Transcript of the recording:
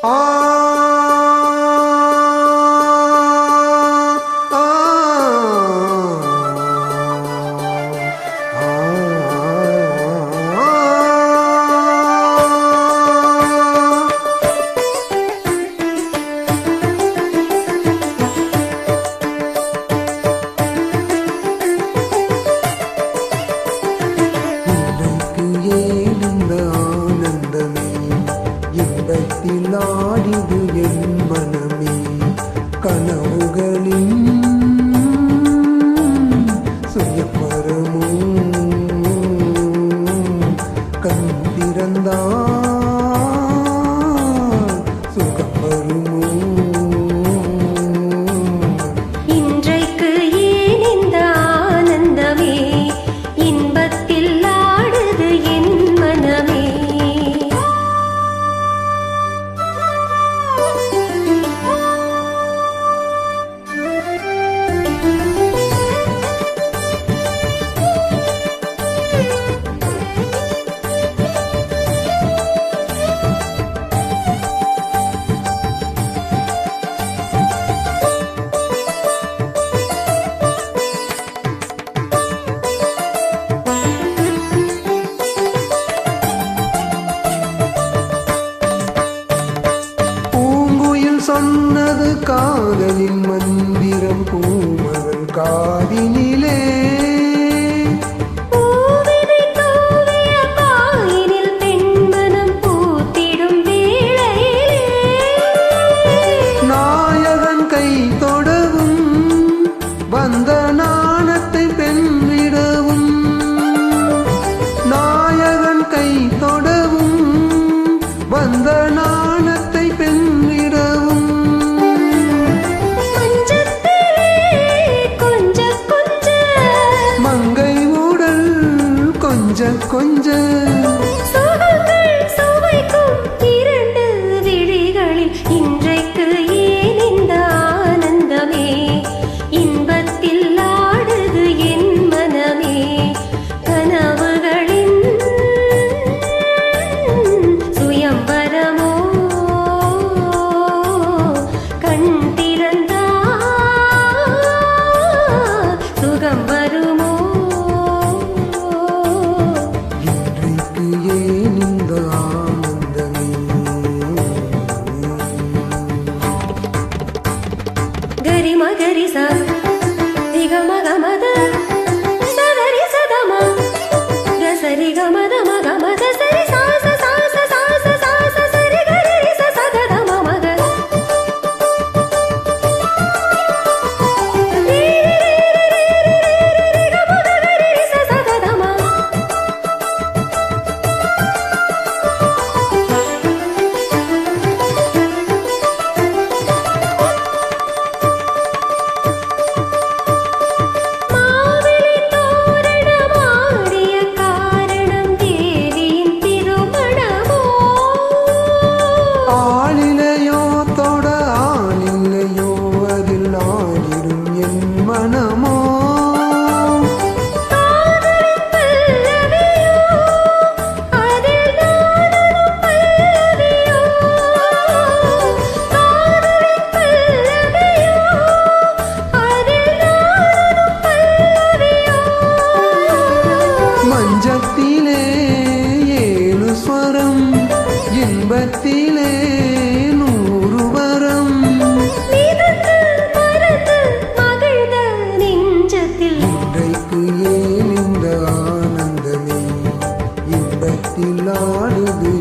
Oh. நாடிது என் மனம். சொன்னது காதலின் மந்திரம் பூமகன் காதின் గరి మగరి సా. దిగ మగ మద. సదరి సదమ రసరి గ మద మగ ತಿಲಾಡಿದೆ